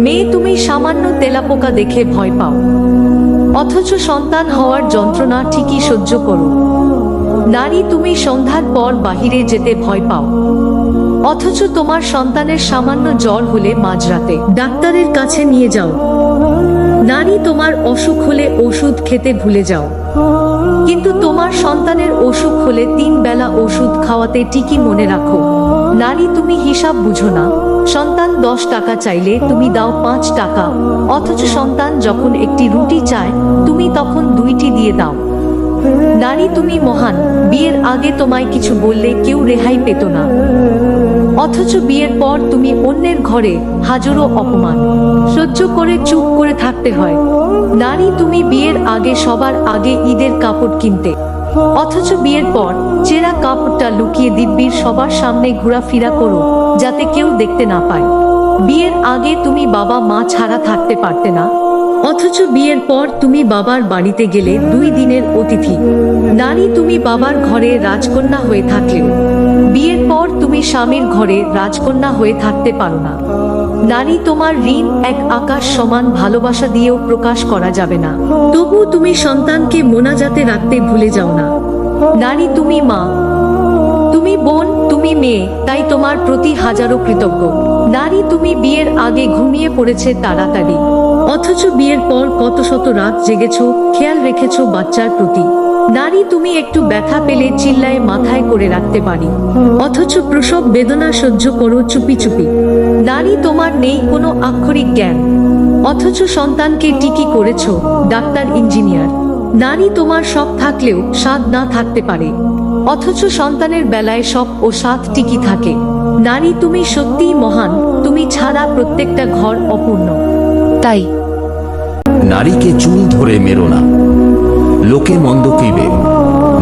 মেয়ে তুমি সামান্য তেলাপোকা দেখে ভয় পাও। অথচ সন্তান হওয়ার যন্ত্রণা ঠিকই সহ্য করো। নারী তুমি সন্ধ্যার পর বাহিরে যেতে ভয় পাও। অথচ তোমার সন্তানের সামান্য জ্বর হলে মাঝরাতে। ডাক্তারের কাছে নিয়ে যাও। নারী তোমার অসুখ হলে ওষুধ খেতে ভুলে যাও। কিন্তু তোমার সন্তানের অসুখ হলে তিন বেলা ওষুধ খাওয়াতে ঠিকই মনে রাখো। নারী তুমি হিসাব বুঝো না। সন্তান দশ টাকা চাইলে তুমি দাও পাঁচ টাকা। অথচ সন্তান যখন একটি রুটি চায়, তুমি তখন দুইটি দিয়ে দাও। নারী তুমি মহান, বিয়ের আগে তোমায় কিছু বললে কেউ রেহাই পেত না। অথচ বিয়ের পর তুমি অন্যের ঘরে হাজারো অপমান। সহ্য করে চুপ করে থাকতে হয়। নারী তুমি বিয়ের আগে সবার আগে ঈদের কাপড় কিনতে। অথচ বিয়ের পর চেরা কাপড়টা লুকিয়ে দিব্যির সবার সামনে ঘোরাফেরা করো, যাতে কেউ দেখতে না পায়। বিয়ের আগে তুমি বাবা মা ছাড়া থাকতে পারতে না। অথচ বিয়ের পর তুমি বাবার বাড়িতে গেলে দুই দিনের অতিথি। নারী তুমি বাবার ঘরে রাজকন্যা হয়ে থাকলেও। বিয়ের পর তুমি স্বামীর ঘরে রাজকন্যা হয়ে থাকতে পারো না। নারী তোমার ঋণ এক আকাশ সমান ভালোবাসা দিয়েও প্রকাশ করা যাবে না। তবু তুমি সন্তানকে মোনাজাতে রাখতে ভুলে যাও না। নারী তুমি মা। তুমি বোন, তুমি মেয়ে, তাই তোমার প্রতি হাজারো কৃতজ্ঞ। নারী তুমি বিয়ের আগে ঘুমিয়ে পড়েছে তাড়াতাড়ি। অথচ বিয়ের পর কত শত রাত জেগেছ, খেয়াল রেখেছ বাচ্চার প্রতি। নারী তুমি একটু ব্যথা পেলে চিল্লায় মাথায় করে রাখতে পারি। অথচ প্রসব বেদনা সহ্য করো চুপি চুপি। নারী তোমার নেই কোনো আক্ষরিক জ্ঞান। অথচ সন্তানকে টিকি করেছ, ডাক্তার, ইঞ্জিনিয়ার। নারী তোমার সব থাকলেও স্বাদ না থাকতে পারে। অথচ সন্তানের বেলায় সব ও স্বাদ টিকি থাকে। নারী তুমি সত্যিই মহান, তুমি ছাড়া প্রত্যেকটা ঘর অপূর্ণ। তাই নারীকে চুল ধরে মেরো না, লোকে মন্দ কইবে,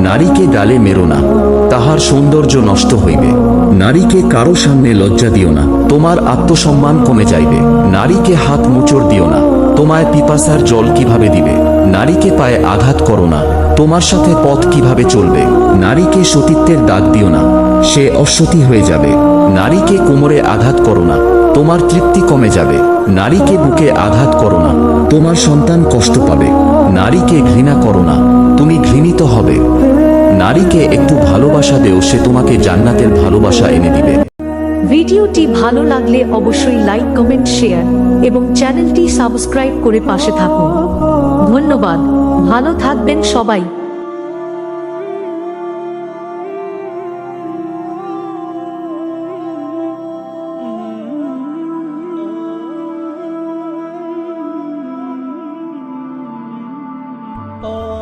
নারীকে ডালে মেরো না, তাহার সৌন্দর্য নষ্ট হইবে। নারীকে কারও সামনে লজ্জা দিও না। তোমার আত্মসম্মান কমে যাইবে। নারীকে হাত মুচড় দিও না। তোমায় পিপাসার জল কীভাবে দিবে? নারীকে পায়ে আঘাত করো না। তোমার সাথে পথ কীভাবে চলবে? নারীকে সতীত্বের দাগ দিও না। সে অসতী হয়ে যাবে। নারীকে কোমরে আঘাত করো না। তোমার তৃপ্তি কমে যাবে। নারীকে বুকে আঘাত করো না। তোমার সন্তান কষ্ট পাবে। নারীকে ঘৃণা করো না। তুমি ঘৃণিত হবে। নারীকে একটু ভালোবাসা দেও সে তোমাকে জান্নাতের ভালোবাসা এনে দিবে। ভিডিওটি ভালো লাগলে অবশ্যই লাইক কমেন্ট শেয়ার এবং চ্যানেলটি সাবস্ক্রাইব করে পাশে থাকুন। ধন্যবাদ। ভালো থাকবেন সবাই। Oh.